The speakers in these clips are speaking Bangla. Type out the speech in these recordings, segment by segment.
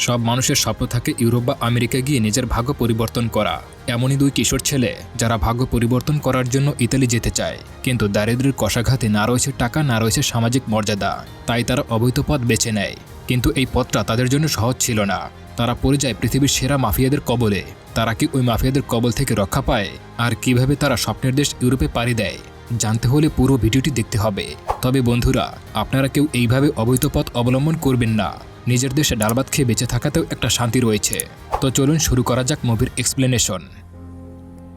সব মানুষের স্বপ্ন থাকে ইউরোপ বা আমেরিকা গিয়ে নিজের ভাগ্য পরিবর্তন করা। এমনই দুই কিশোর ছেলে, যারা ভাগ্য পরিবর্তন করার জন্য ইতালি যেতে চায়। কিন্তু দারিদ্রের কষাঘাতে না রয়েছে টাকা, না রয়েছে সামাজিক মর্যাদা। তাই তারা অবৈধ পথ বেছে নেয়। কিন্তু এই পথটা তাদের জন্য সহজ ছিল না। তারা পড়ে যায় পৃথিবীর সেরা মাফিয়াদের কবলে। তারা কি ওই মাফিয়াদের কবল থেকে রক্ষা পায়? আর কীভাবে তারা স্বপ্নের দেশ ইউরোপে পাড়ি দেয়? জানতে হলে পুরো ভিডিওটি দেখতে হবে। তবে বন্ধুরা, আপনারা কেউ এইভাবে অবৈধ পথ অবলম্বন করবেন না। নিজের দেশে ডালবাত খেয়ে বেঁচে থাকাতেও একটা শান্তি রয়েছে। তো চলুন শুরু করা যাক মুভির এক্সপ্লেনেশন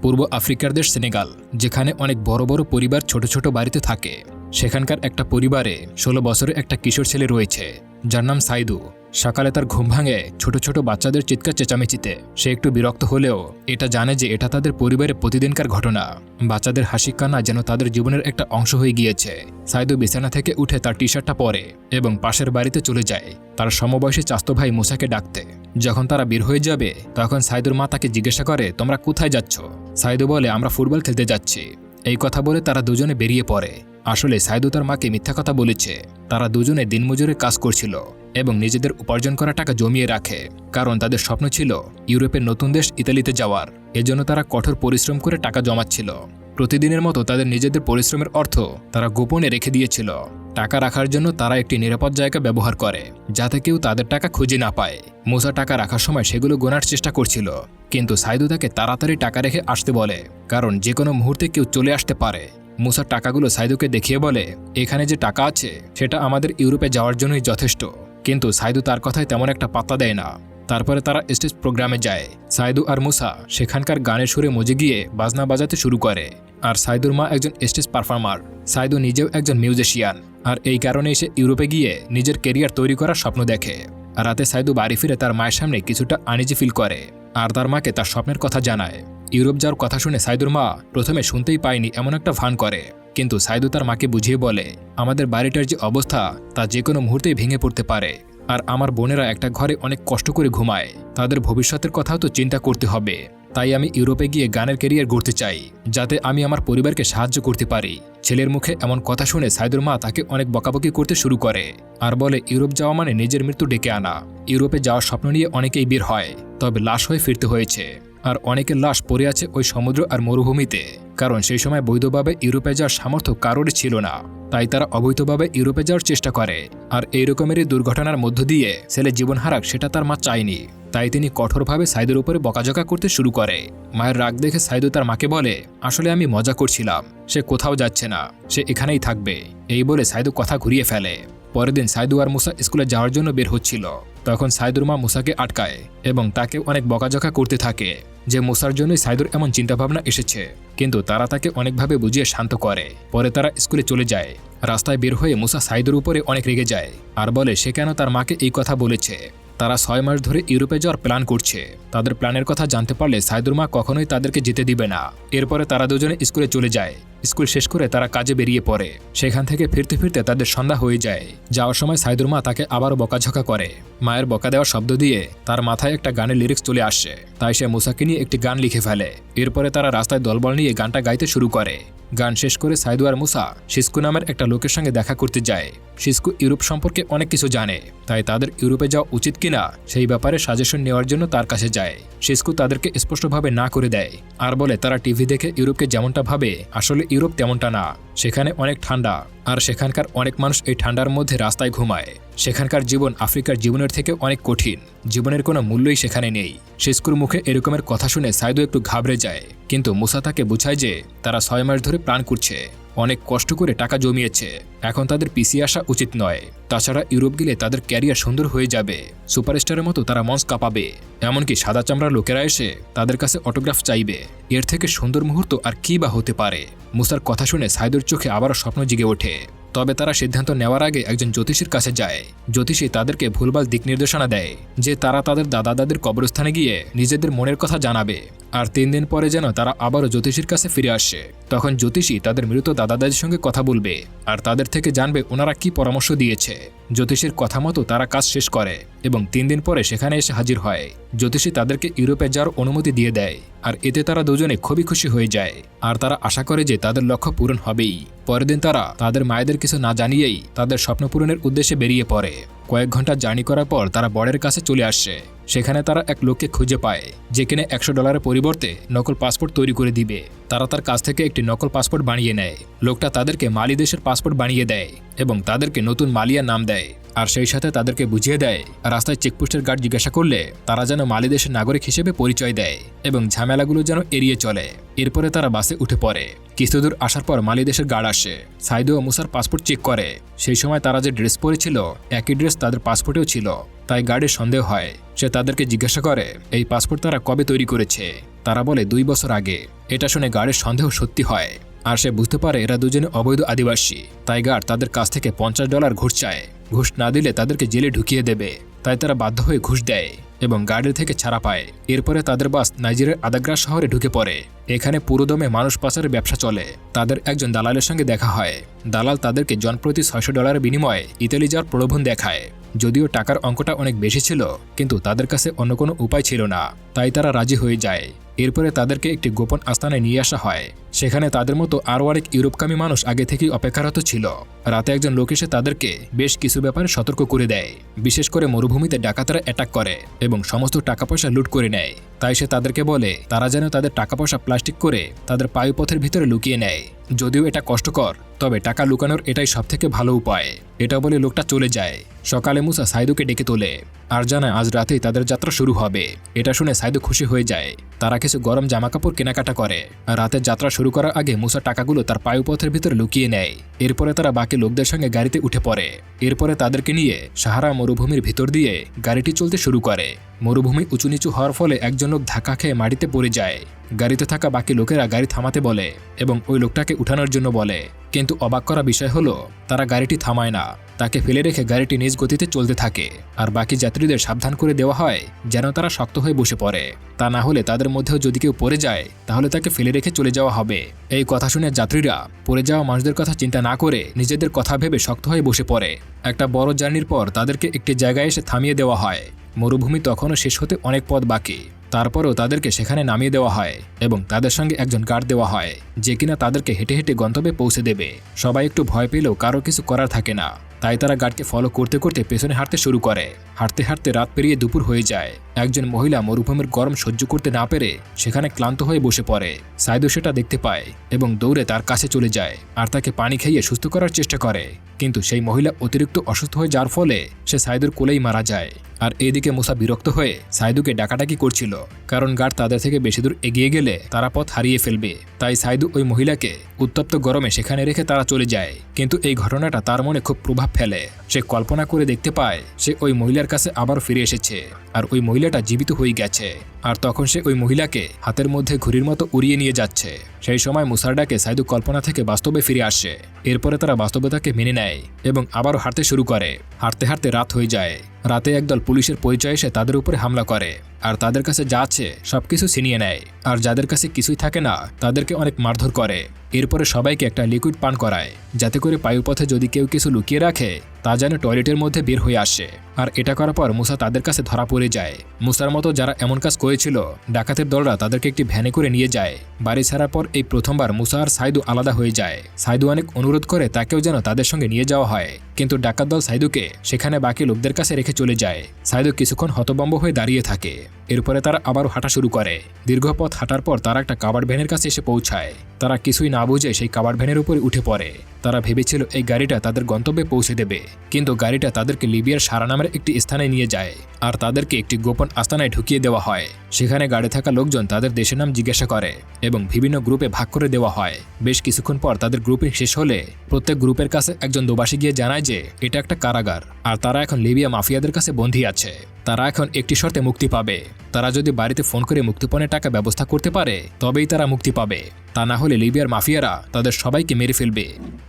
পূর্ব আফ্রিকার দেশ সেনেগাল, যেখানে অনেক বড় বড় পরিবার ছোট ছোট বাড়িতে থাকে। সেখানকার একটা পরিবারে ষোলো বছরের একটা কিশোর ছেলে রয়েছে, যার নাম সাইদু। সকালে তার ঘুম ভাঙে, ছোট ছোট বাচ্চাদের চিৎকার চেঁচামেচিতে। সে একটু বিরক্ত হলেও এটা জানে যে এটা তাদের পরিবারের প্রতিদিনকার ঘটনা। বাচ্চাদের হাসি কান্না যেন তাদের জীবনের একটা অংশ হয়ে গিয়েছে। সাইদু বিছানা থেকে উঠে তার টি শার্টটা পরে এবং পাশের বাড়িতে চলে যায়। তার সমবয়সী চাস্তো ভাই মুসাকে ডাকতে। যখন তারা বের হয়ে যাবে, তখন সাইদুর মা তাকে জিজ্ঞাসা করে, তোমরা কোথায় যাচ্ছ? সাইদু বলে, আমরা ফুটবল খেলতে যাচ্ছি। এই কথা বলে তারা দুজনে বেরিয়ে পড়ে। আসলে সাইদু তার মাকে মিথ্যা কথা বলেছে। তারা দুজনে দিনমজুরে কাজ করছিল এবং নিজেদের উপার্জন করা টাকা জমিয়ে রাখে। কারণ তাদের স্বপ্ন ছিল ইউরোপের নতুন দেশ ইতালিতে যাওয়ার। এজন্য তারা কঠোর পরিশ্রম করে টাকা জমাচ্ছিল। প্রতিদিনের মতো তাদের নিজেদের পরিশ্রমের অর্থ তারা গোপনে রেখে দিয়েছিল। টাকা রাখার জন্য তারা একটি নিরাপদ জায়গা ব্যবহার করে, যাতে কেউ তাদের টাকা খুঁজে না পায়। মুসা টাকা রাখার সময় সেগুলো গোনার চেষ্টা করছিল, কিন্তু সাইদু তাকে তাড়াতাড়ি টাকা রেখে আসতে বলে, কারণ যে কোনো মুহূর্তে কেউ চলে আসতে পারে। মুসার টাকাগুলো সাইদুকে দেখিয়ে বলে, এখানে যে টাকা আছে, সেটা আমাদের ইউরোপে যাওয়ার জন্যই যথেষ্ট। কিন্তু সাইদু তার কথায় তেমন একটা পাত্তা দেয় না। তারপরে তারা স্টেজ প্রোগ্রামে যায়। সাইদু আর মুসা সেখানকার গানের সুরে মজে গিয়ে বাজনা বাজাতে শুরু করে। আর সাইদুর মা একজন স্টেজ পারফর্মার। সাইদু নিজেও একজন মিউজিশিয়ান। আর এই কারণে সে ইউরোপে গিয়ে নিজের কেরিয়ার তৈরি করার স্বপ্ন দেখে। রাতে সাইদু বাড়ি ফিরে তার মায়ের সামনে কিছুটা আনিজি ফিল করে। আর তার মাকে তার স্বপ্নের কথা জানায়। ইউরোপ যাওয়ার কথা শুনে সাইদুর মা প্রথমে শুনতেই পায়নি এমন একটা ভান করে। কিন্তু সাইদু তার মাকে বুঝিয়ে বলে, আমাদের বাড়িটার যে অবস্থা, তা যে কোনো মুহূর্তেই ভেঙে পড়তে পারে। আর আমার বোনেরা একটা ঘরে অনেক কষ্ট করে ঘুমায়। তাদের ভবিষ্যতের কথাও তো চিন্তা করতে হবে। তাই আমি ইউরোপে গিয়ে গানের ক্যারিয়ার গড়তে চাই, যাতে আমি আমার পরিবারকে সাহায্য করতে পারি। ছেলের মুখে এমন কথা শুনে সাইদুর মা তাকে অনেক বকাবকি করতে শুরু করে। আর বলে, ইউরোপ যাওয়া মানে নিজের মৃত্যু ডেকে আনা। ইউরোপে যাওয়ার স্বপ্ন নিয়ে অনেকেই বের হয়, তবে লাশ হয়ে ফিরতে হয়েছে। আর অনেকের লাশ পড়ে আছে ওই সমুদ্র আর মরুভূমিতে। কারণ সেই সময় বৈধভাবে ইউরোপে যাওয়ার সামর্থ্য কারোরই ছিল না। তাই তারা অবৈধভাবে ইউরোপে যাওয়ার চেষ্টা করে। আর এই রকমেরই দুর্ঘটনার মধ্য দিয়ে ছেলে জীবন হারাক সেটা তার মা চায়নি। তাই তিনি কঠোরভাবে সাইদের উপরে বকাঝকা করতে শুরু করে। মায়ের রাগ দেখে সাইদু তার মাকে বলে, আসলে আমি মজা করছিলাম। সে কোথাও যাচ্ছে না। সে এখানেই থাকবে। এই বলে সাইদু কথা ঘুরিয়ে ফেলে। পরের দিন সাইদু আর মুসা স্কুলে যাওয়ার জন্য বের হচ্ছিল। তখন সাইদুর মা মুসাকে আটকায় এবং তাকে অনেক বকাঝকা করতে থাকে যে মুসার জন্যই সাইদুর এমন চিন্তাভাবনা এসেছে। কিন্তু তারা তাকে অনেকভাবে বুঝিয়ে শান্ত করে। পরে তারা স্কুলে চলে যায়। রাস্তায় বের হয়ে মুসা সাইদুর উপরে অনেক রেগে যায় আর বলে, সে কেন তার মাকে এই কথা বলেছে? তারা ছয় মাস ধরে ইউরোপে যাওয়ার প্ল্যান করছে। তাদের প্ল্যানের কথা জানতে পারলে সাইদুর মা কখনোই তাদেরকে যেতে দিবে না। এরপরে তারা দুজনে স্কুলে চলে যায়। স্কুল শেষ করে তারা কাজে বেরিয়ে পড়ে। সেখান থেকে ফিরতে ফিরতে তাদের সন্ধ্যা হয়ে যায়। যাওয়ার সময় সাইদুর মা তাকে আবারও বকাঝকা করে। মায়ের বকা দেওয়ার শব্দ দিয়ে তার মাথায় একটা গানের লিরিক্স চলে আসে। তাই সে মুসাকে নিয়ে একটি গান লিখে ফেলে। এরপরে তারা রাস্তায় দলবল নিয়ে গানটা গাইতে শুরু করে। গান শেষ করে সাইদু আর মুসা সিস্কু নামের একটা লোকের সঙ্গে দেখা করতে যায়। সিস্কু ইউরোপ সম্পর্কে অনেক কিছু জানে। তাই তাদের ইউরোপে যাওয়া উচিত কিনা সেই ব্যাপারে সাজেশন নেওয়ার জন্য তার কাছে যায়। সিস্কু তাদেরকে স্পষ্টভাবে না করে দেয়। আর বলে, তারা টিভি দেখে ইউরোপকে যেমনটা ভাবে, আসলে ইউরোপ তেমনটা না। সেখানে অনেক ঠান্ডা, আর সেখানকার অনেক মানুষ এই ঠান্ডার মধ্যে রাস্তায় ঘুমায়। সেখানকার জীবন আফ্রিকার জীবনের থেকে অনেক কঠিন। জীবনের কোনো মূল্যই সেখানে নেই। শেস্কুর মুখে এরকমের কথা শুনে সাইদু একটু ঘাবড়ে যায়। কিন্তু মুসা তাকে বোঝায় যে তারা ছয় মাস ধরে প্রাণ করছে অনেক কষ্ট করে টাকা জমিয়েছে। এখন তাদের পিছিয়ে আসা উচিত নয়। তাছাড়া ইউরোপ গেলে তাদের ক্যারিয়ার সুন্দর হয়ে যাবে। সুপারস্টারের মতো তারা মঞ্চ কাঁপাবে। এমনকি সাদা চামড়ার লোকেরা এসে তাদের কাছে অটোগ্রাফ চাইবে। এর থেকে সুন্দর মুহূর্ত আর কী বা হতে পারে? মুসার কথা শুনে সাইদুর চোখে আবারও স্বপ্ন জেগে ওঠে। তবে তারা সিদ্ধান্ত নেওয়ার আগে একজন জ্যোতিষীর কাছে যায়। জ্যোতিষী তাদেরকে ভুলভাল দিক নির্দেশনা দেয় যে তারা তাদের দাদা দাদির কবরস্থানে গিয়ে নিজেদের মনের কথা জানাবে আর তিন দিন পরে যেন তারা আবারও জ্যোতিষীর কাছে ফিরে আসে। তখন জ্যোতিষী তাদের মৃত দাদা দাদির সঙ্গে কথা বলবে আর তাদের থেকে জানবে ওনারা কি পরামর্শ দিয়েছে। জ্যোতিষীর কথা মতো তারা কাজ শেষ করে এবং তিন দিন পরে সেখানে এসে হাজির হয়। জ্যোতিষী তাদেরকে ইউরোপে যাওয়ার অনুমতি দিয়ে দেয় আর এতে তারা দুজনে খুবই খুশি হয়ে যায় আর তারা আশা করে যে তাদের লক্ষ্য পূরণ হবেই। পরের দিন তারা তাদের মায়েদের কিছু না জানিয়েই তাদের স্বপ্ন পূরণের উদ্দেশ্যে বেরিয়ে পড়ে। কয়েক ঘণ্টা জার্নি করার পর তারা বরের কাছে চলে আসছে সেখানে তারা এক লোককে খুঁজে পায়, যে কিনা একশো ডলারের পরিবর্তে নকল পাসপোর্ট তৈরি করে দিবে। তারা তার কাছ থেকে একটি নকল পাসপোর্ট বানিয়ে নেয়। লোকটা তাদেরকে মালি দেশের পাসপোর্ট বানিয়ে দেয় এবং তাদেরকে নতুন মালিয়া নাম দেয়। আর সেই সাথে তাদেরকে বুঝিয়ে দেয়, রাস্তায় চেকপোস্টের গার্ড জিজ্ঞাসা করলে তারা যেন মালি দেশের নাগরিক হিসেবে পরিচয় দেয় এবং ঝামেলাগুলো যেন এড়িয়ে চলে। এরপরে তারা বাসে উঠে পড়ে। কিছুদূর আসার পর মালি দেশের গার্ড আসে। সাইদু ও মুসার পাসপোর্ট চেক করে। সেই সময় তারা যে ড্রেস পরেছিল, একই ড্রেস তাদের পাসপোর্টেও ছিল। তাই গার্ডের সন্দেহ হয়। সে তাদেরকে জিজ্ঞাসা করে, এই পাসপোর্ট তারা কবে তৈরি করেছে? তারা বলে, দুই বছর আগে। এটা শুনে গার্ডের সন্দেহ সত্যি হয়। আর সে বুঝতে পারে এরা দুজনে অবৈধ আদিবাসী। তাই গার্ড তাদের কাছ থেকে পঞ্চাশ ডলার ঘুষ চায়। ঘুষ না দিলে তাদেরকে জেলে ঢুকিয়ে দেবে। তাই তারা বাধ্য হয়ে ঘুষ দেয় এবং গার্ডের থেকে ছাড়া পায়। এরপরে তাদের বাস নাইজেরিয়ার আদাগ্রা শহরে ঢুকে পড়ে। এখানে পুরোদমে মানুষ পাচারের ব্যবসা চলে। তাদের একজন দালালের সঙ্গে দেখা হয়। দালাল তাদেরকে জনপ্রতি ছয়শো ডলারের বিনিময়ে ইতালি যাওয়ার প্রলোভন দেখায়। যদিও টাকার অঙ্কটা অনেক বেশি ছিল, কিন্তু তাদের কাছে অন্য কোনো উপায় ছিল না। তাই তারা রাজি হয়ে যায়। এরপরে তাদেরকে একটি গোপন আস্তানায় নিয়ে আসা হয়। সেখানে তাদের মতো আরও অনেক ইউরোপকামী মানুষ আগে থেকেই অপেক্ষারত ছিল। রাতে একজন লোক এসে তাদেরকে বেশ কিছু ব্যাপারে সতর্ক করে দেয়। বিশেষ করে মরুভূমিতে ডাকাতরা অ্যাটাক করে এবং সমস্ত টাকা পয়সা লুট করে নেয়। তাই সে তাদেরকে বলে, তারা যেন তাদের টাকা পয়সা প্লাস্টিক করে তাদের পায়ুপথের ভিতরে লুকিয়ে নেয়। যদিও এটা কষ্টকর, তবে টাকা লুকানোর এটাই সবথেকে ভালো উপায়। এটা বলে লোকটা চলে যায়। সকালে মুসা সাইদুকে ডেকে তোলে। আর জানায় আজ রাতেই তাদের যাত্রা শুরু হবে। এটা শুনে সাইদু খুশি হয়ে যায়। তারা কিছু গরম জামাকাপড় কেনাকাটা করে। আর রাতের যাত্রা শুরু করার আগে মুসা টাকাগুলো তার পায়ুপথের ভিতরে লুকিয়ে নেয়। এরপরে তারা বাকি লোকদের সঙ্গে গাড়িতে উঠে পড়ে। এরপরে তাদেরকে নিয়ে সাহারা মরুভূমির ভিতর দিয়ে গাড়িটি চলতে শুরু করে। মরুভূমি উঁচু নিচু হওয়ার ফলে একজন লোক ধাক্কা খেয়ে মাটিতে পড়ে যায়। গাড়িতে থাকা বাকি লোকেরা গাড়ি থামাতে বলে এবং ওই লোকটাকে উঠানোর জন্য বলে। কিন্তু অবাক করা বিষয় হলো, তারা গাড়িটি থামায় না। তাকে ফেলে রেখে গাড়িটি নিজ গতিতে চলতে থাকে, আর বাকি যাত্রীদের সাবধান করে দেওয়া হয় যেন তারা শক্ত হয়ে বসে পড়ে। তা না হলে তাদের মধ্যেও যদি কেউ পড়ে যায়, তাহলে তাকে ফেলে রেখে চলে যাওয়া হবে। এই কথা শুনে যাত্রীরা পড়ে যাওয়া মানুষদের কথা চিন্তা না করে নিজেদের কথা ভেবে শক্ত হয়ে বসে পড়ে। একটা বড় জার্নির পর তাদেরকে একটি জায়গায় এসে থামিয়ে দেওয়া হয়। মরুভূমি তখনও শেষ হতে অনেক পথ বাকি। তারপরও তাদেরকে সেখানে নামিয়ে দেওয়া হয় এবং তাদের সঙ্গে একজন গার্ড দেওয়া হয়, যে কিনা তাদেরকে হেঁটে হেঁটে গন্তব্যে পৌঁছে দেবে। সবাই একটু ভয় পেলেও কারও কিছু করার থাকে না। তাই তারা গার্ডকে ফলো করতে করতে পেছনে হাঁটতে শুরু করে। হাঁটতে হাঁটতে রাত পেরিয়ে দুপুর হয়ে যায়। একজন মহিলা মরুভূমির গরম সহ্য করতে না পেরে সেখানে ক্লান্ত হয়ে বসে পড়ে। সাইদু সেটা দেখতে পায় এবং দৌড়ে তার কাছে চলে যায় আর তাকে পানি খাইয়ে সুস্থ করার চেষ্টা করে। কিন্তু সেই মহিলা অতিরিক্ত অসুস্থ হয়ে যাওয়ার ফলে সে সাইদুর কোলেই মারা যায়। আর এদিকে মুসা বিরক্ত হয়ে সাইদুকে ডাকাডাকি করছিল, কারণ গার্ড তাদের থেকে বেশি দূর এগিয়ে গেলে তারা পথ হারিয়ে ফেলবে। তাই সাইদু ওই মহিলাকে উত্তপ্ত গরমে সেখানে রেখে তারা চলে যায়। কিন্তু এই ঘটনাটা তার মনে খুব প্রভাব ফেলে। সে কল্পনা করে দেখতে পায়, সে ওই মহিলার কাছে আবার ফিরে এসেছে। আর ওই মহিলাটা জীবিত হয়ে গেছে। আর তখন সে ওই মহিলাকে হাতের মধ্যে ঘুড়ির মতো উড়িয়ে নিয়ে যাচ্ছে। সেই সময় মুসারডাকে সাইদু কল্পনা থেকে বাস্তবে ফিরে আসে। এরপরে তারা বাস্তবতাকে মেনে নেয় এবং আবারও হাঁটতে শুরু করে। হাঁটতে হাঁটতে রাত হয়ে যায়। রাতে একদল পুলিশের পরিচয় এসে তাদের উপরে হামলা করে। আর তাদের কাছে যা আছে, সবকিছু ছিনিয়ে নেয়। আর যাদের কাছে কিছুই থাকে না, তাদেরকে অনেক মারধর করে। এরপরে সবাইকে একটা লিকুইড পান করায়, যাতে করে পায়ুপথে যদি কেউ কিছু লুকিয়ে রাখে, তা যেন টয়লেটের মধ্যে বের হয়ে আসে। আর এটা করার পর মুসা তাদের কাছে ধরা পড়ে যায়। মুসার মতো যারা এমন কাজ করেছিল, ডাকাতের দলরা তাদেরকে একটি ভ্যানে করে নিয়ে যায়। বাড়ি ছাড়ার পর এই প্রথমবার মুসা আর সাইদু আলাদা হয়ে যায়। সাইদু অনেক অনুরোধ করে তাকেও যেন তাদের সঙ্গে নিয়ে যাওয়া হয়। কিন্তু ডাকাত দল সাইদুকে সেখানে বাকি লোকদের কাছে রেখে চলে যায়। সাইদু কিছুক্ষণ হতবম্ব হয়ে দাঁড়িয়ে থাকে। এরপরে তারা আবারও হাঁটা শুরু করে। দীর্ঘ পথ হাঁটার পর তারা একটা কাবার ভ্যানের কাছে এসে পৌঁছায়। তারা কিছুই না বুঝে সেই কাবার ভ্যানের উপরে উঠে পড়ে। তারা ভেবেছিল এই গাড়িটা তাদের গন্তব্যে পৌঁছে দেবে। কিন্তু গাড়িটা তাদেরকে লিবিয়ার সারা নামের একটি স্থানে নিয়ে যায়। আর তাদেরকে একটি গোপন আস্তানায় ঢুকিয়ে দেওয়া হয়। সেখানে গাড়ি থাকা লোকজন তাদের দেশের নাম জিজ্ঞাসা করে এবং বিভিন্ন গ্রুপে ভাগ করে দেওয়া হয়। বেশ কিছুক্ষণ পর তাদের গ্রুপিং শেষ হলে প্রত্যেক গ্রুপের কাছে একজন দোবাসী গিয়ে জানায় যে, এটা একটা কারাগার। আর তারা এখন লিবিয়া মাফিয়াদের কাছে বন্দী আছে। তারা এখন একটি শর্তে মুক্তি পাবে। তারা যদি বাড়িতে ফোন করে মুক্তিপণের টাকা ব্যবস্থা করতে পারে, তবেই তারা মুক্তি পাবে। তা না হলে লিবিয়ার মাফিয়ারা তাদের সবাইকে মেরে ফেলবে।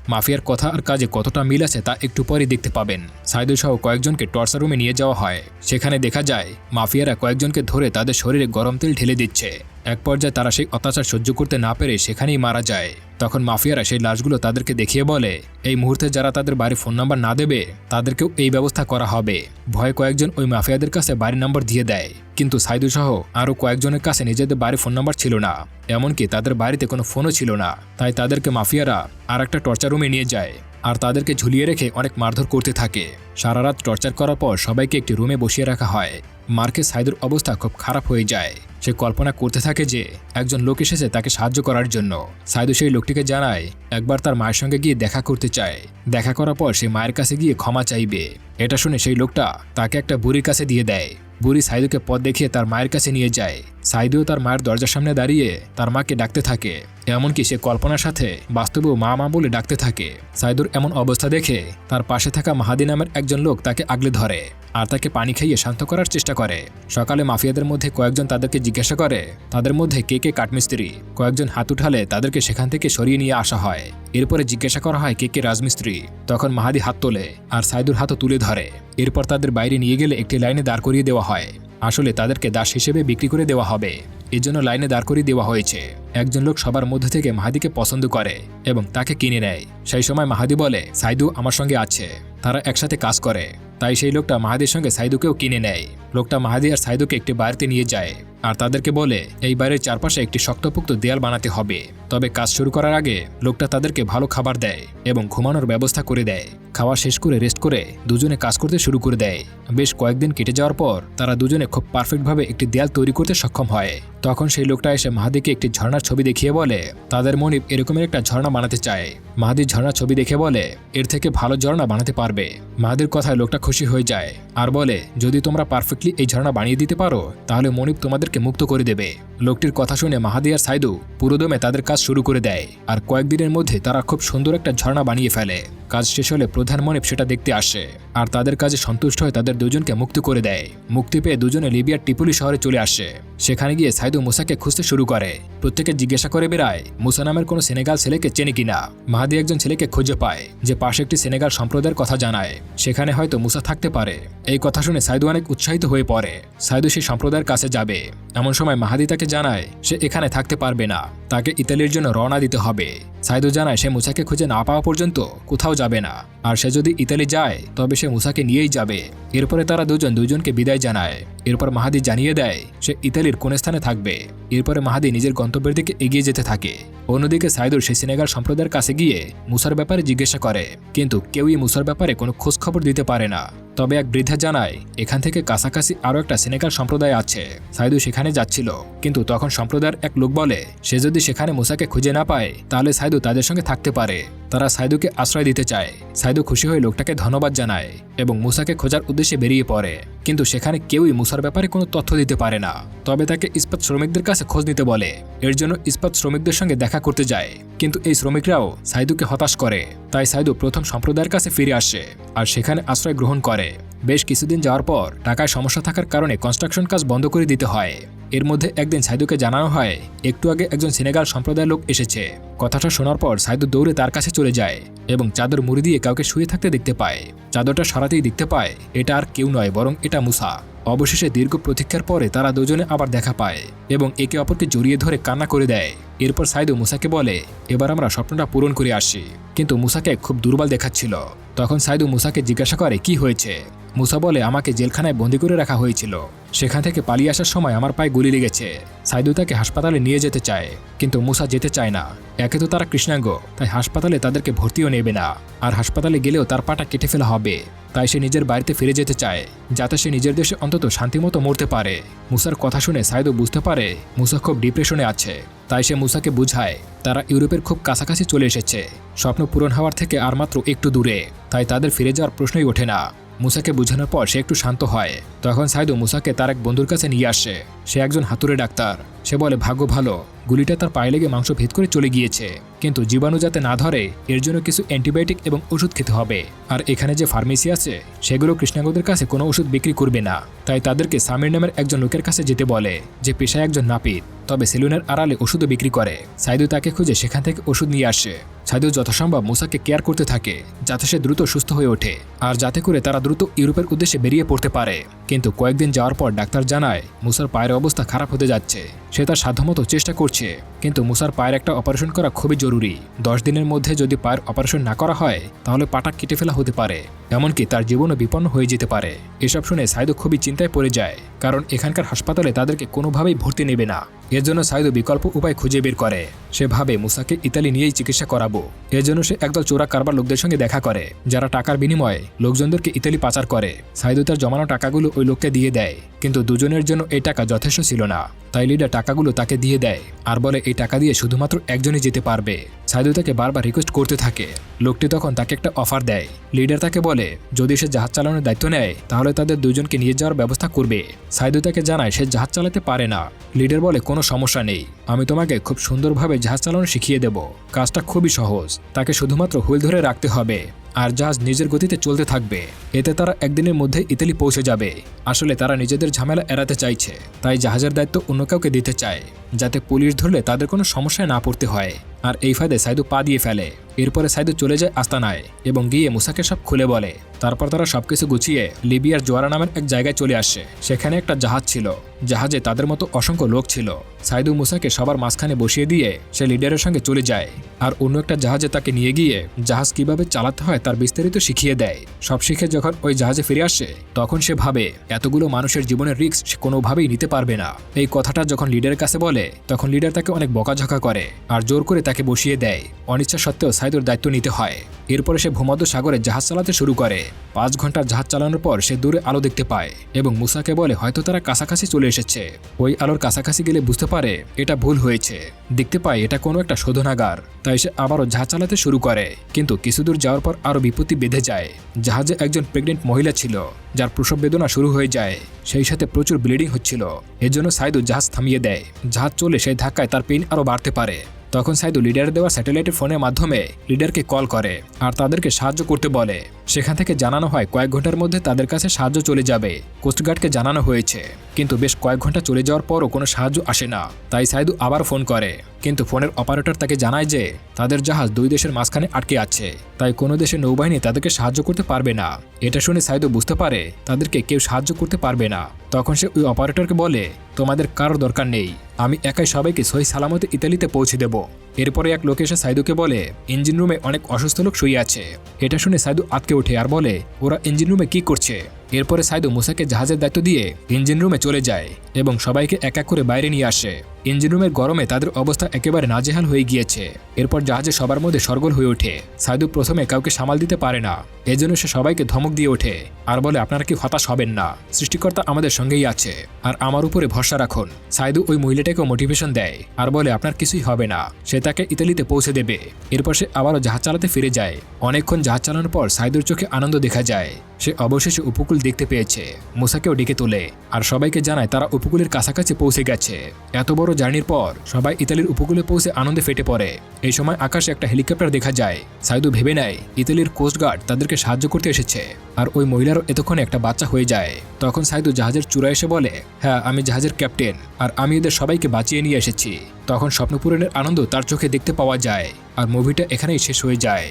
মাফিয়ার কথা আর কাজে কতটা মিল আছে তা একটু পরে দেখতে পাবেন। সাইদু সহ কয়েকজনকে টর্চার রুমে নিয়ে যাওয়া হয়। সেখানে দেখা যায়, মাফিয়ারা কয়েকজনকে ধরে তাদের শরীরে গরম তেল ঢেলে দিচ্ছে। এক পর্যায়ে তারা সেই অত্যাচার সহ্য করতে না পেরে সেখানেই মারা যায়। তখন মাফিয়ারা সেই লাশগুলো তাদেরকে দেখিয়ে বলে, এই মুহূর্তে যারা তাদের বাড়ির ফোন নাম্বার না দেবে, তাদেরকেও এই ব্যবস্থা করা হবে। ভয়ে কয়েকজন ওই মাফিয়াদের কাছে বাড়ির নাম্বার দিয়ে দেয়। কিন্তু সাইদু সহ আরও কয়েকজনের কাছে নিজেদের বাড়ির ফোন নাম্বার ছিল না। এমনকি তাদের বাড়িতে কোনো ফোনও ছিল না। তাই তাদেরকে মাফিয়ারা আর একটা টর্চার রুমে নিয়ে যায় আর তাদেরকে ঝুলিয়ে রেখে অনেক মারধর করতে থাকে। সারা রাত টর্চার করার পর সবাইকে একটি রুমে বসিয়ে রাখা হয়। মার্কে সাইদুর অবস্থা খুব খারাপ হয়ে যায়। সে কল্পনা করতে থাকে যে একজন লোক এসেছে তাকে সাহায্য করার জন্য। সাইদু সেই লোকটিকে জানায়, একবার তার মায়ের সঙ্গে গিয়ে দেখা করতে চায়। দেখা করার পর সে মায়ের কাছে গিয়ে ক্ষমা চাইবে। এটা শুনে সেই লোকটা তাকে একটা বুড়ির কাছে দিয়ে দেয়। বুড়ি সাইদুকে পথ দেখিয়ে তার মায়ের কাছে নিয়ে যায়। সাইদুও তার মায়ের দরজার সামনে দাঁড়িয়ে তার মাকে ডাকতে থাকে। এমনকি সে কল্পনার সাথে বাস্তবেও মা মা বলে ডাকতে থাকে। সাইদুর এমন অবস্থা দেখে তার পাশে থাকা মাহাদি নামের একজন লোক তাকে আগলে ধরে আর তাকে পানি খাইয়ে শান্ত করার চেষ্টা করে। সকালে মাফিয়াদের মধ্যে কয়েকজন তাদেরকে জিজ্ঞাসা করে, তাদের মধ্যে কে কে কাঠমিস্ত্রি? কয়েকজন হাত উঠালে তাদেরকে সেখান থেকে সরিয়ে নিয়ে আসা হয়। এরপরে জিজ্ঞাসা করা হয় কে কে রাজমিস্ত্রি। তখন মাহাদি হাত তোলে আর সাইদুর হাতও তুলে ধরে। এরপর তাদের বাইরে নিয়ে গেলে একটি লাইনে দাঁড় করিয়ে দেওয়া হয়। আসলে তাদেরকে দাস হিসেবে বিক্রি করে দেওয়া হবে। এজন্য লাইনে দাঁড় করিয়ে দেওয়া হয়েছে। একজন লোক সবার মধ্যে থেকে মাহাদিকে পছন্দ করে এবং তাকে কিনে নেয়। সেই সময় মাহাদি বলে, সাইদু আমার সঙ্গে আছে। তারা একসাথে কাজ করে। তাই সেই লোকটা মাহাদির সঙ্গে সাইদুকেও কিনে নেয়। লোকটা মাহাদি আর সাইদুকে একটি বাড়িতে নিয়ে যায়। আর তাদেরকে বলে, এই বাড়ির চারপাশে একটি শক্তপোক্ত দেয়াল বানাতে হবে। তবে কাজ শুরু করার আগে লোকটা তাদেরকে ভালো খাবার দেয় এবং ঘুমানোর ব্যবস্থা করে দেয়। খাওয়া শেষ করে রেস্ট করে দুজনে কাজ করতে শুরু করে দেয়। বেশ কয়েকদিন কেটে যাওয়ার পর তারা দুজনে খুব পারফেক্টভাবে একটি দেয়াল তৈরি করতে সক্ষম হয়। তখন সেই লোকটা এসে মাহাদিকে একটি ঝর্ণার ছবি দেখিয়ে বলে, তাদের মনিব এরকমের একটা ঝর্ণা বানাতে চায়। মাহাদির ঝর্ণার ছবি দেখে বলে, এর থেকে ভালো ঝর্ণা বানাতে পারবে। মাহাদির কথায় লোকটা খুশি হয়ে যায় আর বলে, যদি তোমরা পারফেক্টলি এই ঝর্ণা বানিয়ে দিতে পারো, তাহলে মনিব তোমাদেরকে মুক্ত করে দেবে। লোকটির কথা শুনে মাহাদি আর সাইদু পুরোদমে তাদের কাজ শুরু করে দেয়। আর কয়েকদিনের মধ্যে তারা খুব সুন্দর একটা ঝর্ণা বানিয়ে ফেলে। কাজ শেষ হলে প্রধান মনিব সেটা দেখতে আসে। আর তাদের কাজে সন্তুষ্ট হয়ে তাদের দুজনকে মুক্ত করে দেয়। মুক্তি পেয়ে দুজনে লিবিয়ার টিপুলি শহরে চলে আসে। সেখানে গিয়ে সাইদু মুসাকে খুঁজতে শুরু করে। প্রত্যেকে জিজ্ঞাসা করে বেড়ায়, মুসা নামের কোনো সেনেগাল ছেলেকে চেনে কিনা মাহাদি একজন ছেলেকে খুঁজে পায়, যে পাশে একটি সেনেগাল সম্প্রদায়ের কথা জানায়। সেখানে হয়তো মুসা থাকতে পারে। এই কথা শুনে সাইদু অনেক উৎসাহিত হয়ে পড়ে। সাইদু সেই সম্প্রদায়ের কাছে যাবে। এমন সময় মাহাদি তাকে জানায়, সে এখানে থাকতে পারবে না। তাকে ইতালির জন্য রওনা দিতে হবে। সাইদু জানায়, সে মুসাকে খুঁজে না পাওয়া পর্যন্ত কোথাও যাবে না। আর সে যদি ইতালি যায়, তবে সে মুসাকে নিয়েই যাবে। এরপরে তারা দুজন দুজনকে বিদায় জানায়। এরপর মাহাদি জানিয়ে দেয়, সে ইতালির কোন স্থানে থাকবে। এরপরে মাহাদি নিজের গন্তব্যের দিকে এগিয়ে যেতে থাকে। অন্যদিকে সাইদুর সে সেনেগাল সম্প্রদায়ের কাছে গিয়ে মুসার ব্যাপারে জিজ্ঞাসা করে, কিন্তু কেউই মুসার ব্যাপারে কোনো খোঁজখবর দিতে পারে না। তবে এক বৃদ্ধা জানায়, এখান থেকে কাছাকাছি আরও একটা সেনেগাল সম্প্রদায় আছে। সাইদু সেখানে যাচ্ছিল, কিন্তু তখন সম্প্রদায়ের এক লোক বলে, সে যদি সেখানে মুসাকে খুঁজে না পায়, তাহলে সাইদু তাদের সঙ্গে থাকতে পারে। তারা সাইদুকে আশ্রয় দিতে চায়। সাইদু খুশি হয়ে লোকটাকে ধন্যবাদ জানায় এবং মুসাকে খোঁজার উদ্দেশ্যে বেরিয়ে পড়ে। কিন্তু সেখানে কেউই মুসার ব্যাপারে কোনো তথ্য দিতে পারে না। তবে তাকে ইস্পাত শ্রমিকদের কাছে খোঁজ নিতে বলে। এর জন্য ইস্পাত শ্রমিকদের সঙ্গে দেখা করতে যায়। কিন্তু এই শ্রমিকরাও সাইদুকে হতাশ করে। তাই সাইদু প্রথম সম্প্রদায়ের কাছে ফিরে আসে আর সেখানে আশ্রয় গ্রহণ করে। বেশ কিছুদিন যাওয়ার পর টাকায় সমস্যা থাকার কারণে কনস্ট্রাকশন কাজ বন্ধ করে দিতে হয়। এর মধ্যে একদিন সাইদুকে জানানো হয়, একটু আগে একজন সেনেগাল সম্প্রদায়ের লোক এসেছে। কথাটা শোনার পর সাইদু দৌড়ে তার কাছে চলে যায় এবং চাদর মুড়ি দিয়ে কাউকে শুয়ে থাকতে দেখতে পায়। চাদরটা সরাতেই দেখতে পায়, এটা আর কেউ নয়, বরং এটা মুসা। অবশেষে দীর্ঘ প্রতীক্ষার পরে তারা দুজনে আবার দেখা পায় এবং একে অপরকে জড়িয়ে ধরে কান্না করে দেয়। এরপর সাইদু মুসাকে বলে, এবার আমরা স্বপ্নটা পূরণ করে আসি। কিন্তু মুসাকে খুব দুর্বল দেখাচ্ছিল। তখন সাইদু মুসাকে জিজ্ঞাসা করে, কি হয়েছে? মুসা বলে, আমাকে জেলখানায় বন্দি করে রাখা হয়েছিল। সেখান থেকে পালিয়ে আসার সময় আমার পায়ে গুলি লেগেছে। সাইদু তাকে হাসপাতালে নিয়ে যেতে চায়, কিন্তু মুসা যেতে চায় না। একে তো তারা কৃষ্ণাঙ্গ, তাই হাসপাতালে তাদেরকে ভর্তিও নেবে না। আর হাসপাতালে গেলেও তার পাটা কেটে ফেলা হবে। তাই সে নিজের বাড়িতে ফিরে যেতে চায়, যাতে সে নিজের দেশে অন্তত শান্তিমতো মরতে পারে। মুসার কথা শুনে সাইদু বুঝতে পারে, মুসা খুব ডিপ্রেশনে আছে। তাই সে মুসাকে বুঝায় তারা ইউরোপের খুব কাছাকাছি চলে এসেছে। স্বপ্ন পূরণ হওয়ার থেকে আর মাত্র একটু দূরে। তাই তাদের ফিরে যাওয়ার প্রশ্নই ওঠে না। মুসাকে বোঝানোর পর সে একটু শান্ত হয়। তখন সাইদু মুসাকে তার এক বন্ধুর কাছে নিয়ে আসে। সে একজন হাতুড়ে ডাক্তার। সে বলে, ভাগ্য ভালো। গুলিটা তার পায়ে লেগে মাংস ভেদ করে চলে গিয়েছে। কিন্তু জীবাণু যাতে না ধরে, এর জন্য কিছু অ্যান্টিবায়োটিক এবং ওষুধ খেতে হবে। আর এখানে যে ফার্মেসি আছে, সেগুলো কৃষ্ণাঙ্গদের কাছে কোনো ওষুধ বিক্রি করবে না। তাই তাদেরকে সামির নামের একজন লোকের কাছে যেতে বলে, যে পেশায় একজন নাপিত, তবে সেলুনের আড়ালে ওষুধও বিক্রি করে। সাইদু তাকে খুঁজে সেখান থেকে ওষুধ নিয়ে আসে। সাইদু যথাসম্ভব মুসাকে কেয়ার করতে থাকে, যাতে সে দ্রুত সুস্থ হয়ে ওঠে, আর যাতে করে তারা দ্রুত ইউরোপের উদ্দেশ্যে বেরিয়ে পড়তে পারে। কিন্তু কয়েকদিন যাওয়ার পর ডাক্তার জানায়, মুসার পায়ের অবস্থা খারাপ হতে যাচ্ছে। সে তার সাধ্যমতো চেষ্টা করছে, কিন্তু মুসার পায়ের একটা অপারেশন করা খুবই জরুরি। দশ দিনের মধ্যে যদি পায়ের অপারেশন না করা হয়, তাহলে পাটা কেটে ফেলা হতে পারে, এমনকি তার জীবনও বিপন্ন হয়ে যেতে পারে। এসব শুনে সাইদু খুবই চিন্তায় পড়ে যায়, কারণ এখানকার হাসপাতালে তাদেরকে কোনোভাবেই ভর্তি নেবে না। এর জন্য সাইদু বিকল্প উপায় খুঁজে বের করে। সে ভাবে মুসাকে ইতালি নিয়েই চিকিৎসা করাবো। এর জন্য সে একদল চোরা কারবার লোকদের সঙ্গে দেখা করে, যারা টাকার বিনিময়ে লোকজনদেরকে ইতালি পাচার করে। সাইদু তার জমানো টাকাগুলো ওই লোককে দিয়ে দেয়, কিন্তু দুজনের জন্য এই টাকা যথেষ্ট ছিল না। তাই লিডার টাকাগুলো তাকে দিয়ে দেয় আর বলে, এই টাকা দিয়ে শুধুমাত্র একজনই যেতে পারবে। সাইদু তাকে বারবার রিকোয়েস্ট করতে থাকে। লোকটি তখন তাকে একটা অফার দেয়। লিডার তাকে বলে, যদি সে জাহাজ চালানোর দায়িত্ব নেয়, তাহলে তাদের দুজনকে নিয়ে যাওয়ার ব্যবস্থা করবে। সাইদু তাকে জানায়, সে জাহাজ চালাতে পারে না। লিডার বলে, কোনো সমস্যা নেই। আমি তোমাকে খুব সুন্দরভাবে জাহাজ চালানো শিখিয়ে দেব। কাজটা খুবই সহজ। তাকে শুধুমাত্র হুইল ধরে রাখতে হবে। আর জাহাজ নিজের গতিতে চলতে থাকবে। এতে তারা একদিনের মধ্যে ইতালি পৌঁছে যাবে। আসলে তারা নিজেদের ঝামেলা এড়াতে চাইছে, তাই জাহাজের দায়িত্ব অন্য কাউকে দিতে চায়, যাতে পুলিশ ধরলে তাদের কোনো সমস্যায় না পড়তে হয়। আর এই ফাঁদে সাইদু পা দিয়ে ফেলে। এরপরে সাইদু চলে যায় আস্তানায় এবং গিয়ে মুসাকে সব খুলে বলে। তারপর তারা সবকিছু গুছিয়ে লিবিয়ার জোয়ারা নামের এক জায়গায় চলে আসে। সেখানে একটা জাহাজ ছিল। জাহাজে তাদের মতো অসংখ্য লোক ছিল। সাইদু মুসাকে সবার মাঝখানে বসিয়ে দিয়ে সে লিডারের সঙ্গে চলে যায়। আর অন্য একটা জাহাজে তাকে নিয়ে গিয়ে জাহাজ কীভাবে চালাতে হয় তার বিস্তারিত শিখিয়ে দেয়। সব শিখে যখন ওই জাহাজে ফিরে আসে, তখন সে ভাবে, এতগুলো মানুষের জীবনের রিস্ক সে কোনোভাবেই নিতে পারবে না। এই কথাটা যখন লিডারের কাছে বলে, তখন লিডার তাকে অনেক বকাঝকা করে আর জোর করে তাকে বসিয়ে দেয়। অনিচ্ছা সত্ত্বেও সাইদুর দায়িত্ব নিতে হয়। এরপরে সে ভূমধ্য সাগরে জাহাজ চালাতে শুরু করে। পাঁচ ঘণ্টার জাহাজ চালানোর পর সে দূরে আলো দেখতে পায় এবং মুসাকে বলে, হয়তো তারা কাছাকাছি চলে এসেছে। ওই আলোর কাছাকাছি গেলে বুঝতে পারে এটা ভুল হয়েছে। দেখতে পায় এটা কোনো একটা শোধনাগার। তাই সে আবারও জাহাজ চালাতে শুরু করে। কিন্তু কিছুদূর যাওয়ার পর আরও বিপত্তি বেঁধে যায়। জাহাজে একজন প্রেগনেন্ট মহিলা ছিল, যার প্রসব বেদনা শুরু হয়ে যায়। সেই সাথে প্রচুর ব্লিডিং হচ্ছিল। এজন্য সাইদু জাহাজ থামিয়ে দেয়। জাহাজ চলে সেই ধাক্কায় তার পেন আরও বাড়তে পারে। তখন সাইদু লিডার দেওয়া স্যাটেলাইটের ফোনের মাধ্যমে লিডারকে কল করে আর তাদেরকে সাহায্য করতে বলে। সেখান থেকে জানানো হয়, কয়েক ঘণ্টার মধ্যে তাদের কাছে সাহায্য চলে যাবে। কোস্টগার্ডকে জানানো হয়েছে। কিন্তু বেশ কয়েক ঘণ্টা চলে যাওয়ার পরও কোনো সাহায্য আসে না। তাই সাইদু আবার ফোন করে। কিন্তু ফোনের অপারেটর তাকে জানায় যে, তাদের জাহাজ দুই দেশের মাঝখানে আটকে আছে। তাই কোনো দেশের নৌবাহিনী তাদেরকে সাহায্য করতে পারবে না। এটা শুনে সাইদু বুঝতে পারে, তাদেরকে কেউ সাহায্য করতে পারবে না। তখন সে ওই অপারেটরকে বলে, তোমাদের কারোর দরকার নেই। আমি একাই সবাইকে সহি সালামতে ইতালিতে পৌঁছে দেব। এরপরে এক লোক এসে সাইদুকে বলে, ইঞ্জিন রুমে অনেক অসুস্থ লোক শুয়ে আছে। এটা শুনে সাইদু আটকে ওঠে আর বলে, ওরা ইঞ্জিন রুমে কি করছে? এরপরে সাইদু মুসাকে জাহাজের দায়িত্ব দিয়ে ইঞ্জিন রুমে চলে যায় এবং সবাইকে এক এক করে বাইরে নিয়ে আসে। ইঞ্জিন রুমের গরমে তাদের অবস্থা একেবারে নাজেহাল হয়ে গিয়েছে। এরপর জাহাজে সবার মধ্যে সরগোল হয়ে ওঠে। সাইদু প্রথমে কাউকে সামাল দিতে পারে না। এজন্য সে সবাইকে ধমক দিয়ে ওঠে আর বলে, আপনারা কি হতাশ হবেন না। সৃষ্টিকর্তা আমাদের সঙ্গেই আছে আর আমার উপরে ভরসা রাখুন। সাইদু ওই মহিলাটাকেও মোটিভেশন দেয় আর বলে, আপনার কিছুই হবে না। সে তাকে ইতালিতে পৌঁছে দেবে। এরপর সে আবারও জাহাজ চালাতে ফিরে যায়। অনেকক্ষণ জাহাজ চালানোর পর সাইদুর চোখে আনন্দ দেখা যায়। সে অবশেষে উপকূল দেখতে পেয়েছে। মুসাকেও ডেকে তোলে। আর সবাইকে জানায় তারা উপকূলের কাছাকাছি পৌঁছে গেছে। এত বড় জার্নির পর সবাই ইতালির উপকূলে পৌঁছে আনন্দে ফেটে পড়ে। এই সময় আকাশে একটা হেলিকপ্টার দেখা যায়। সাইদু ভেবে নেয়, ইতালির কোস্টগার্ড তাদেরকে সাহায্য করতে এসেছে। আর ওই মহিলারও এতক্ষণে একটা বাচ্চা হয়ে যায়। তখন সাইদু জাহাজের চূড়া এসে বলে হ্যাঁ আমি জাহাজের ক্যাপ্টেন, আর আমি এদের সবাইকে বাঁচিয়ে নিয়ে এসেছি। তখন স্বপ্নপূরণের আনন্দ তার চোখে দেখতে পাওয়া যায়, আর মুভিটা এখানেই শেষ হয়ে যায়।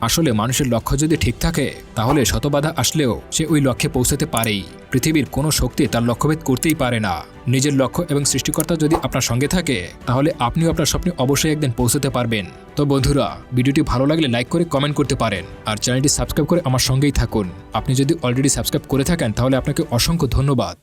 আসলে মানুষের লক্ষ্য যদি ঠিক থাকে, তাহলে শতবাধা আসলেও সে ওই লক্ষ্যে পৌঁছাতে পারেই। পৃথিবীর কোনো শক্তি তার লক্ষ্যভেদ করতেই পারে না। নিজের লক্ষ্য এবং সৃষ্টিকর্তা যদি আপনার সঙ্গে থাকে, তাহলে আপনিও আপনার স্বপ্নে অবশ্যই একদিন পৌঁছাতে পারবেন। তো বন্ধুরা, ভিডিওটি ভালো লাগলে লাইক করে কমেন্ট করতে পারেন আর চ্যানেলটি সাবস্ক্রাইব করে আমার সঙ্গেই থাকুন। আপনি যদি অলরেডি সাবস্ক্রাইব করে থাকেন, তাহলে আপনাকে অসংখ্য ধন্যবাদ।